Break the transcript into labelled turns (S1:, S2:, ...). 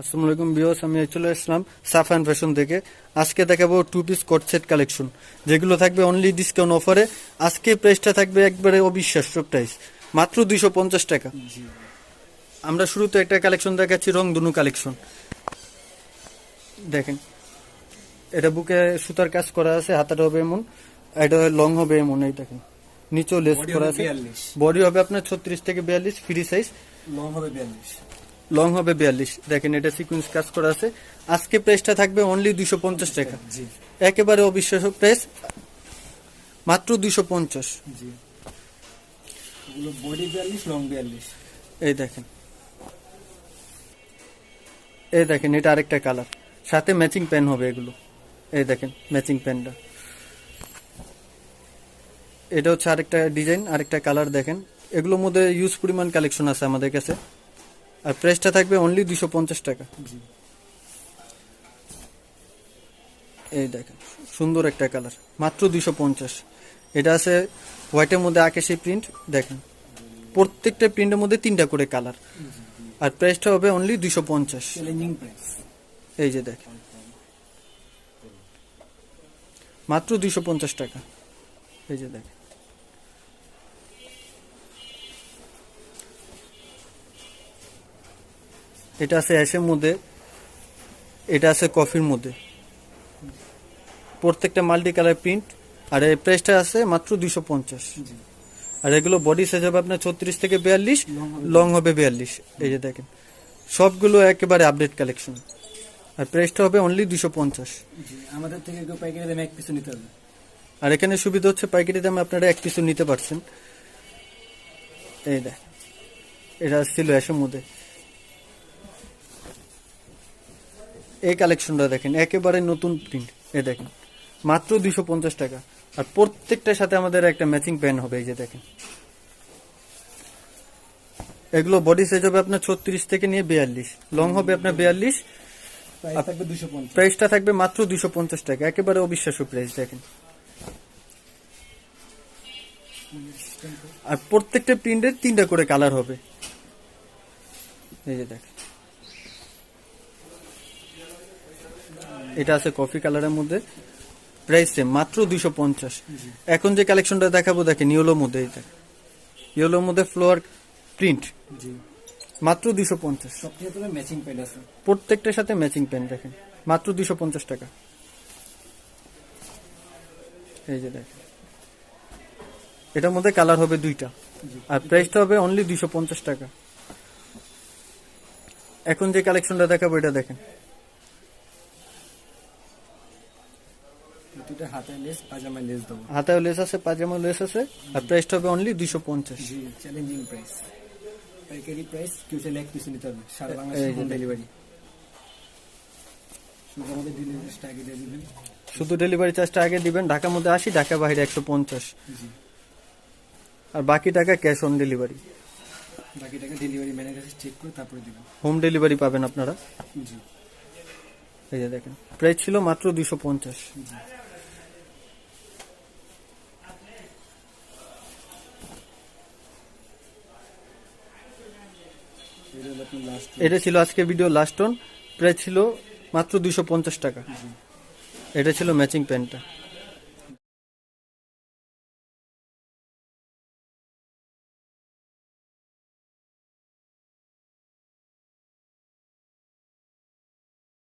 S1: আসসালামু আলাইকুম বিয়স আমি চলে আসলাম সাফান ফ্যাশন থেকে। আজকে দেখাবো two piece coat set collection যেগুলো থাকবে অনলি ডিসকাউন্ট অফারে আজকে প্রাইসটা থাকবে একবারে অবিশ্বাস্য প্রাইস মাত্র দুইশো পঞ্চাশ টাকা। আমরা শুরুতে একটা কালেকশন দেখাচ্ছি রং দুনু কালেকশন দেখেন এটা বুকে সুতার কাজ করা আছে হাতাটা হবে এমন এটা লং হবে এমন এই দেখেন। নিচেও লেস করা আছে। বডি হবে আপনার ছত্রিশ থেকে বিয়াল্লিশ ফ্রি সাইজ
S2: লং হবে বিয়াল্লিশ।
S1: লং হবে বিয়াল্লিশ। দেখেন এটা সিকুয়েন্স কাজ করা আছে। আজকে প্রাইসটা থাকবে অনলি দুইশো পঞ্চাশ টাকা। একেবারে অবিশ্বাস্য প্রাইস মাত্র দুইশো পঞ্চাশ। এই দেখেন। এই দেখেন এটা আরেকটা কালার সাথে ম্যাচিং প্যান হবে এগুলো। এই দেখেন ম্যাচিং প্যানটা এটা হচ্ছে আরেকটা ডিজাইন আরেকটা কালার দেখেন। এগুলোর মধ্যে ইউজ পরিমাণ কালেকশন আছে আমাদের কাছে। আর প্রাইসটা থাকবে অনলি দুশো পঞ্চাশ টাকা।
S2: জি।
S1: এই দেখেন সুন্দর একটা কালার মাত্র দুশো পঞ্চাশ। এটা আছে হোয়াইটের মধ্যে আকাশি প্রিন্ট দেখেন। প্রত্যেকটা প্রিন্টের মধ্যে তিনটা করে কালার আর প্রাইসটা হবে অনলি দুশো পঞ্চাশ। এই যে দেখেন। মাত্র দুশো পঞ্চাশ টাকা। এই যে দেখেন। এটা আছে অ্যাশের মধ্যে এটা আছে কফির মধ্যে। প্রত্যেকটা মাল্টি কালার প্রিন্ট আর এই প্রাইসটা আছে মাত্র দুশো পঞ্চাশ। আর এগুলো বডি সাইজ হবে আপনার ছত্রিশ থেকে বিয়াল্লিশ লং হবে বিয়াল্লিশ। এই যে দেখেন সবগুলো একেবারে আপডেট কালেকশন আর প্রাইসটা হবে অনলি দুশো পঞ্চাশ।
S2: আমাদের থেকে পাইকারি দামে এক পিছু নিতে হবে।
S1: আর এখানে সুবিধা হচ্ছে পাইকারি দামে আপনারা এক পিছু নিতে পারছেন। এই দেখ এটা ছিল এসের মধ্যে। এই কালেকশনটা দেখেন একেবারে নতুন প্রিন্ট এ দেখেন মাত্র দুইশো পঞ্চাশ টাকা। আর প্রত্যেকটার সাথে আমাদের একটা ম্যাচিং প্যান হবে এই যে দেখেন। এগুলো বডি সাইজ হবে আপনার ছত্রিশ থেকে নিয়ে বিয়াল্লিশ। লং হবে আপনার বিয়াল্লিশ। প্রাইসটা থাকবে মাত্র দুশো পঞ্চাশ টাকা একেবারে অবিশ্বাস্য প্রাইস দেখেন। আর প্রত্যেকটা প্রিন্টের তিনটা করে কালার হবে। এই যে দেখ এটা আছে কফি কালারের মধ্যে। প্রাইস সেম মাত্র দুশো পঞ্চাশ। এখন যে কালেকশনটা দেখাবো দেখেন ইয়েলোর মধ্যে এটা। ইয়েলোর মধ্যে ফ্লোয়ার প্রিন্ট মাত্র দুশো পঞ্চাশ। প্রত্যেকটার সাথে ম্যাচিং প্যান্ট দেখেন। মাত্র দুশো পঞ্চাশ টাকা। এই যে দেখেন। এটার মধ্যে কালার হবে দুইটা। আর প্রাইসটা হবে অনলি দুশো পঞ্চাশ টাকা। এখন যে কালেকশনটা দেখাবো এটা দেখেন।
S2: দুটো হাতে লেস পাজামায় লেস দেবো।
S1: হাতায় লেস আছে পাজামা লেস আছে আর প্রাইসটা হবে অনলি দুশো পঞ্চাশ।
S2: জি চ্যালেঞ্জিং প্রাইস পাইকারি প্রাইস কেউ চাইলে এক পিছু নিতে হবে সারা
S1: এই
S2: বাংলাদেশ হোম ডেলিভারি শুধু আমাদের ডেলিভারিটা আগে দিয়ে দিবেন।
S1: শুধু ডেলিভারি চার্জটা আগে দিবেন ঢাকার মধ্যে আশি ঢাকা বাইরে একশো পঞ্চাশ। আর বাকি টাকা ক্যাশ অন ডেলিভারি
S2: বাকি টাকা ডেলিভারি ম্যানের কাছে চেক করে তারপরে দিবেন।
S1: হোম ডেলিভারি পাবেন আপনারা।
S2: জি।
S1: এই যে দেখেন প্রাইস ছিল মাত্র দুশো পঞ্চাশ।
S2: এটা
S1: ছিল আজকে ভিডিও লাস্ট অন প্রায় ছিল মাত্র দুশো টাকা। এটা ছিল ম্যাচিং প্যান্টটা